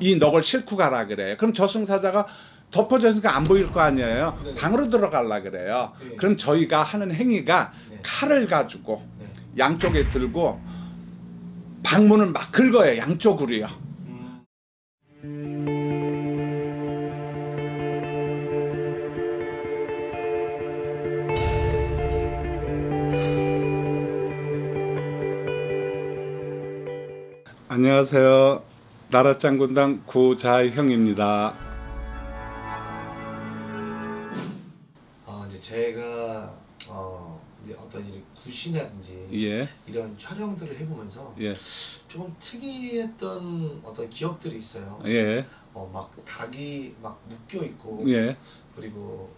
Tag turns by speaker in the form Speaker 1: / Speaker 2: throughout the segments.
Speaker 1: 이 넋을 싣고 가라 그래. 그럼 저승사자가 덮어져 있으니까 안 보일 거 아니에요.
Speaker 2: 네.
Speaker 1: 방으로 들어가려 그래요.
Speaker 2: 네.
Speaker 1: 그럼 저희가 하는 행위가
Speaker 2: 네.
Speaker 1: 칼을 가지고
Speaker 2: 네.
Speaker 1: 양쪽에 들고 방문을 막 긁어요. 양쪽으로요.
Speaker 2: 음.
Speaker 1: 안녕하세요. 나라짱군당 구자형입니다.
Speaker 2: 아 이제 제가 어 이제 어떤 이 굿이라든지
Speaker 1: 예,
Speaker 2: 이런 촬영들을 해보면서
Speaker 1: 예,
Speaker 2: 조금 특이했던 어떤 기억들이 있어요.
Speaker 1: 예,
Speaker 2: 어막 닭이 막 묶여 있고
Speaker 1: 예,
Speaker 2: 그리고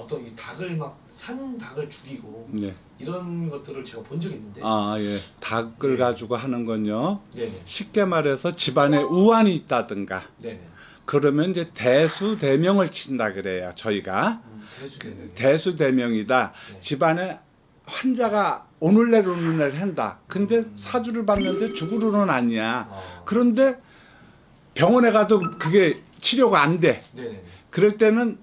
Speaker 2: 어떤 이 닭을 막 산 닭을 죽이고
Speaker 1: 예.
Speaker 2: 이런 것들을 제가 본 적이 있는데
Speaker 1: 아, 예. 닭을
Speaker 2: 예.
Speaker 1: 가지고 하는 건요.
Speaker 2: 네네
Speaker 1: 쉽게 말해서 집안에 우환이 있다든가
Speaker 2: 네네
Speaker 1: 그러면 이제 대수 대명을 친다 그래요. 저희가
Speaker 2: 음, 대수되는
Speaker 1: 대수 대명이다.
Speaker 2: 네.
Speaker 1: 집안에 환자가 오늘 내일 오늘 내일 한다. 근데
Speaker 2: 음.
Speaker 1: 사주를 봤는데 죽으로는 아니야.
Speaker 2: 아,
Speaker 1: 그런데 병원에 가도 그게 치료가 안 돼.
Speaker 2: 네네네
Speaker 1: 그럴 때는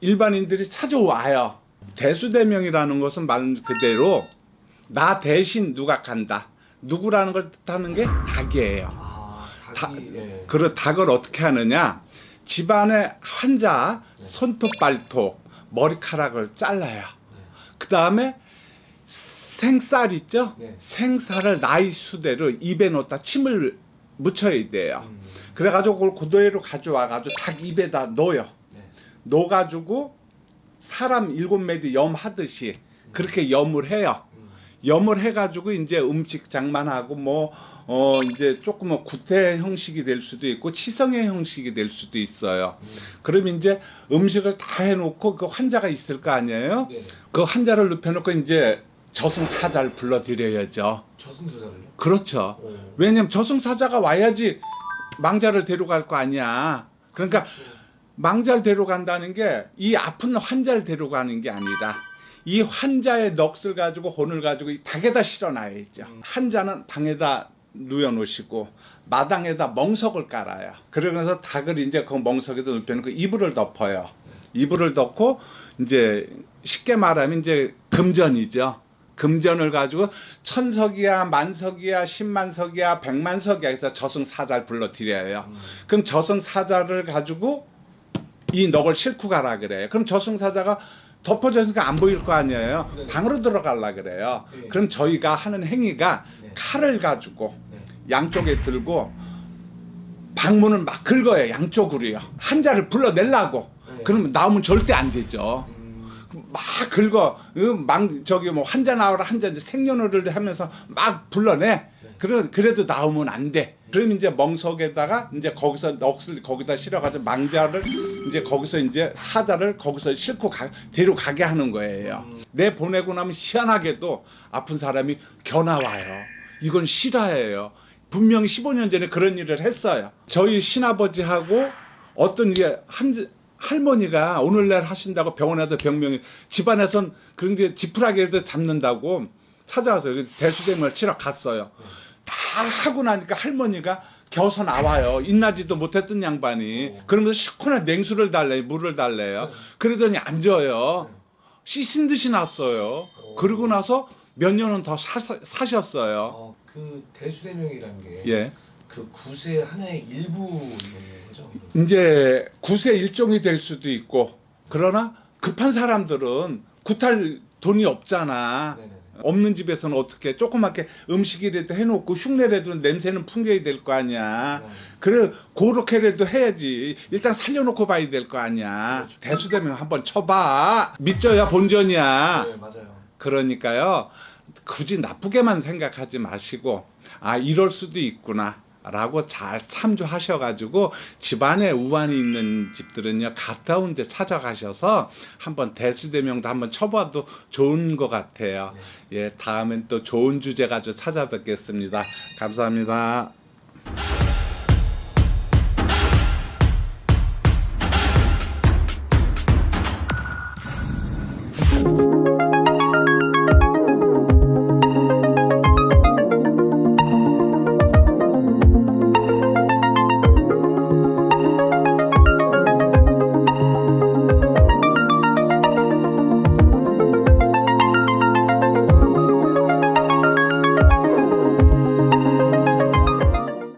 Speaker 1: 일반인들이 찾아와요. 대수대명이라는 것은 말 그대로 나 대신 누가 간다. 누구라는 걸 뜻하는 게 닭이에요.
Speaker 2: 아
Speaker 1: 다-
Speaker 2: 닭이 예.
Speaker 1: 그 닭을 어떻게 하느냐? 집안의 환자
Speaker 2: 네.
Speaker 1: 손톱 발톱 머리카락을 잘라요.
Speaker 2: 네.
Speaker 1: 그 다음에 생쌀 있죠?
Speaker 2: 네.
Speaker 1: 생쌀을 나이 수대로 입에 넣다 침을 묻혀야 돼요.
Speaker 2: 음,
Speaker 1: 그래가지고 그걸 그대로 가져와가지고 닭 입에다 넣어요.
Speaker 2: 네.
Speaker 1: 넣어가지고 사람 일곱 매디 염하듯이 그렇게 염을 해요.
Speaker 2: 음,
Speaker 1: 염을 해가지고 이제 음식 장만하고 뭐, 어, 이제 조금 뭐 구태 형식이 될 수도 있고 치성의 형식이 될 수도 있어요.
Speaker 2: 음.
Speaker 1: 그럼 이제 음식을 다 해놓고 그 환자가 있을 거 아니에요?
Speaker 2: 네네
Speaker 1: 그 환자를 눕혀놓고 이제 저승사자를 불러드려야죠.
Speaker 2: 저승사자를요?
Speaker 1: 그렇죠.
Speaker 2: 오.
Speaker 1: 왜냐면 저승사자가 와야지 망자를 데려갈 거 아니야. 그러니까
Speaker 2: 그렇죠.
Speaker 1: 망자를 데려간다는 게 이 아픈 환자를 데려가는 게 아니라 이 환자의 넋을 가지고 혼을 가지고 이 닭에다 실어놔야죠.
Speaker 2: 음.
Speaker 1: 환자는 방에다 누워놓으시고 마당에다 멍석을 깔아요. 그러면서 닭을 이제 그 멍석에다 눕혀놓고 이불을 덮어요. 이불을 덮고 이제 쉽게 말하면 이제 금전이죠. 금전을 가지고 천석이야 만석이야 십만석이야 백만석이야 해서 저승사자를 불러드려요.
Speaker 2: 음.
Speaker 1: 그럼 저승사자를 가지고 이 넋을 싣고 가라 그래. 그럼 저승사자가 덮어져 있으니까 안 보일 거 아니에요.
Speaker 2: 네.
Speaker 1: 방으로 들어가려 그래요.
Speaker 2: 네.
Speaker 1: 그럼 저희가 하는 행위가
Speaker 2: 네.
Speaker 1: 칼을 가지고
Speaker 2: 네.
Speaker 1: 양쪽에 들고 방문을 막 긁어요. 양쪽으로요. 환자를 불러내려고.
Speaker 2: 네.
Speaker 1: 그러면 나오면 절대 안 되죠.
Speaker 2: 음,
Speaker 1: 막 긁어, 그망 저기 뭐 환자 나오라 환자 이제 생년월을 하면서 막 불러내. 그래 그래도 나오면 안 돼. 그럼 이제 멍석에다가 이제 거기서 넋을 거기다 실어가지고 망자를 이제 거기서 이제 사자를 거기서 싣고 가, 데려가게 하는 거예요. 내 보내고 나면 희한하게도 아픈 사람이 겨나와요. 이건 실화예요. 분명히 15년 전에 그런 일을 했어요. 저희 신아버지하고 어떤 이게 한 할머니가 오늘날 하신다고 병원에도 병명이 집안에선 그런 게 지푸라기라도 잡는다고 찾아와서 대수대문을 치러 갔어요. 다 하고 나니까 할머니가 겨서 나와요. 인나지도 못했던 양반이.
Speaker 2: 어.
Speaker 1: 그러면서 시원한 냉수를 달래, 물을 달래요. 그러더니 안 줘요. 씻은 듯이 났어요. 그러고 나서 몇 년은 더 사, 사셨어요.
Speaker 2: 어, 그 대수대명이라는 게
Speaker 1: 예.
Speaker 2: 그 구세 하나의 일부인 거죠.
Speaker 1: 이제 구세 일종이 될 수도 있고 그러나 급한 사람들은 구탈 돈이 없잖아.
Speaker 2: 네네네.
Speaker 1: 없는 집에서는 어떻게 조그맣게 음식이라도 해놓고 흉내라도 냄새는 풍겨야 될 거 아니야.
Speaker 2: 네.
Speaker 1: 그래 그렇게라도 해야지. 일단 살려놓고 봐야 될 거 아니야.
Speaker 2: 그렇죠.
Speaker 1: 대수되면 한번 쳐봐. 믿져야 본전이야.
Speaker 2: 네 맞아요.
Speaker 1: 그러니까요. 굳이 나쁘게만 생각하지 마시고 아 이럴 수도 있구나. 라고 잘 참조하셔가지고 집안에 우환이 있는 집들은요 가까운 데 찾아가셔서 한번 대수대명도 한번 쳐봐도 좋은 것 같아요. 예, 다음엔 또 좋은 주제 가지고 찾아뵙겠습니다. 감사합니다.